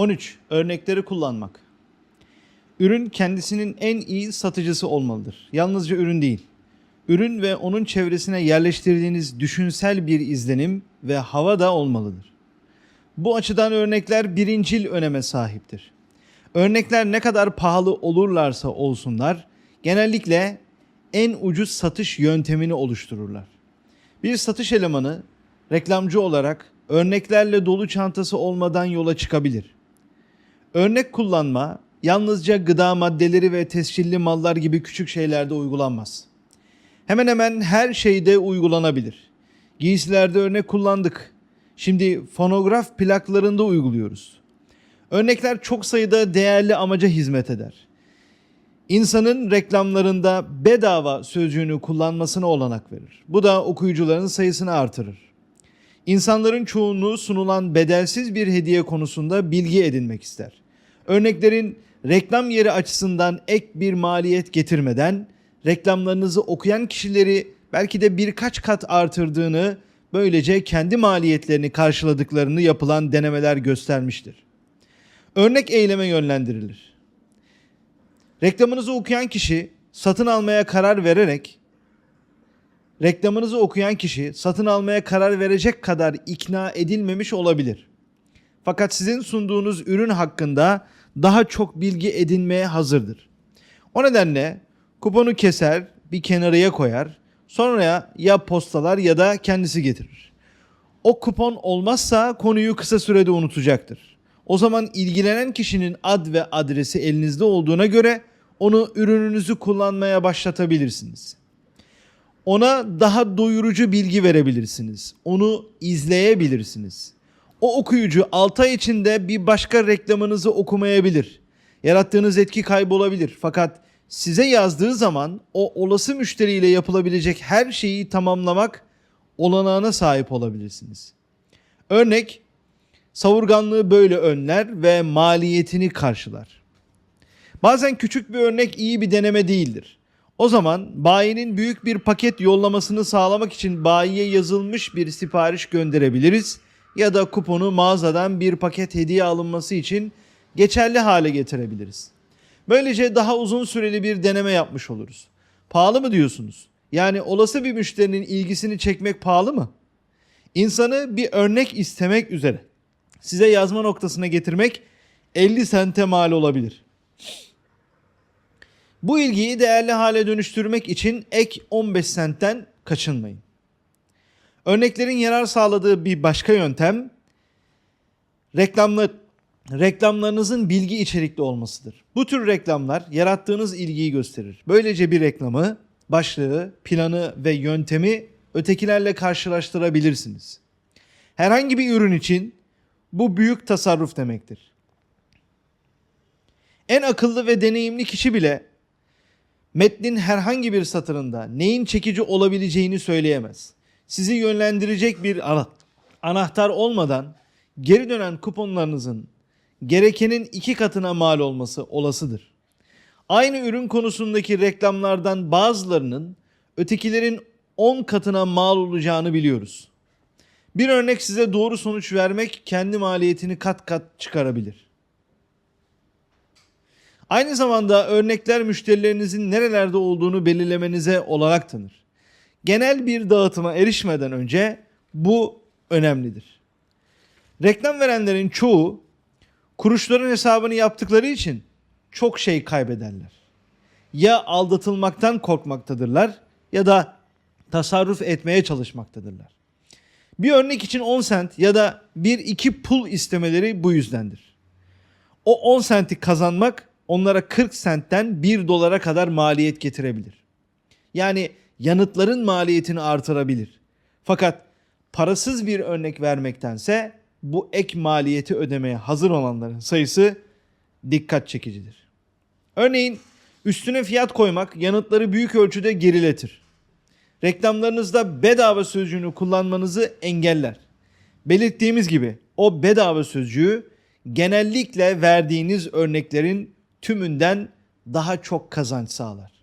13. Örnekleri kullanmak. Ürün kendisinin en iyi satıcısı olmalıdır. Yalnızca ürün değil. Ürün ve onun çevresine yerleştirdiğiniz düşünsel bir izlenim ve hava da olmalıdır. Bu açıdan örnekler birincil öneme sahiptir. Örnekler ne kadar pahalı olurlarsa olsunlar, genellikle en ucuz satış yöntemini oluştururlar. Bir satış elemanı reklamcı olarak örneklerle dolu çantası olmadan yola çıkabilir. Örnek kullanma yalnızca gıda maddeleri ve tescilli mallar gibi küçük şeylerde uygulanmaz. Hemen hemen her şeyde uygulanabilir. Giysilerde örnek kullandık. Şimdi fonograf plaklarında uyguluyoruz. Örnekler çok sayıda değerli amaca hizmet eder. İnsanın reklamlarında bedava sözcüğünü kullanmasına olanak verir. Bu da okuyucuların sayısını artırır. İnsanların çoğunluğu sunulan bedelsiz bir hediye konusunda bilgi edinmek ister. Örneklerin reklam yeri açısından ek bir maliyet getirmeden reklamlarınızı okuyan kişileri belki de birkaç kat artırdığını, böylece kendi maliyetlerini karşıladıklarını yapılan denemeler göstermiştir. Örnek eyleme yönlendirilir. Reklamınızı okuyan kişi satın almaya karar vererek reklamınızı okuyan kişi satın almaya karar verecek kadar ikna edilmemiş olabilir. Fakat sizin sunduğunuz ürün hakkında daha çok bilgi edinmeye hazırdır. O nedenle kuponu keser, bir kenarıya koyar, sonra ya postalar ya da kendisi getirir. O kupon olmazsa konuyu kısa sürede unutacaktır. O zaman ilgilenen kişinin ad ve adresi elinizde olduğuna göre onu ürününüzü kullanmaya başlatabilirsiniz. Ona daha doyurucu bilgi verebilirsiniz. Onu izleyebilirsiniz. O okuyucu 6 ay içinde bir başka reklamınızı okumayabilir. Yarattığınız etki kaybolabilir. Fakat size yazdığı zaman o olası müşteriyle yapılabilecek her şeyi tamamlamak olanağına sahip olabilirsiniz. Örnek savurganlığı böyle önler ve maliyetini karşılar. Bazen küçük bir örnek iyi bir deneme değildir. O zaman bayinin büyük bir paket yollamasını sağlamak için bayiye yazılmış bir sipariş gönderebiliriz ya da kuponu mağazadan bir paket hediye alınması için geçerli hale getirebiliriz. Böylece daha uzun süreli bir deneme yapmış oluruz. Pahalı mı diyorsunuz? Yani olası bir müşterinin ilgisini çekmek pahalı mı? İnsanı bir örnek istemek üzere size yazma noktasına getirmek 50 sente mal olabilir. Bu ilgiyi değerli hale dönüştürmek için ek 15 sentten kaçınmayın. Örneklerin yarar sağladığı bir başka yöntem reklamlar reklamlarınızın bilgi içerikli olmasıdır. Bu tür reklamlar yarattığınız ilgiyi gösterir. Böylece bir reklamı, başlığı, planı ve yöntemi ötekilerle karşılaştırabilirsiniz. Herhangi bir ürün için bu büyük tasarruf demektir. En akıllı ve deneyimli kişi bile metnin herhangi bir satırında neyin çekici olabileceğini söyleyemez. Sizi yönlendirecek bir ana- anahtar olmadan geri dönen kuponlarınızın gerekenin iki katına mal olması olasıdır. Aynı ürün konusundaki reklamlardan bazılarının ötekilerin 10 katına mal olacağını biliyoruz. Bir örnek size doğru sonuç vermek kendi maliyetini kat kat çıkarabilir. Aynı zamanda örnekler müşterilerinizin nerelerde olduğunu belirlemenize olanak tanır. Genel bir dağıtıma erişmeden önce bu önemlidir. Reklam verenlerin çoğu kuruşların hesabını yaptıkları için çok şey kaybederler. Ya aldatılmaktan korkmaktadırlar ya da tasarruf etmeye çalışmaktadırlar. Bir örnek için 10 sent ya da 1-2 pul istemeleri bu yüzdendir. O 10 senti kazanmak onlara 40 sentten 1 dolara kadar maliyet getirebilir. Yani yanıtların maliyetini artırabilir. Fakat parasız bir örnek vermektense bu ek maliyeti ödemeye hazır olanların sayısı dikkat çekicidir. Örneğin üstüne fiyat koymak yanıtları büyük ölçüde geriletir. Reklamlarınızda bedava sözcüğünü kullanmanızı engeller. Belirttiğimiz gibi o bedava sözcüğü genellikle verdiğiniz örneklerin tümünden daha çok kazanç sağlar.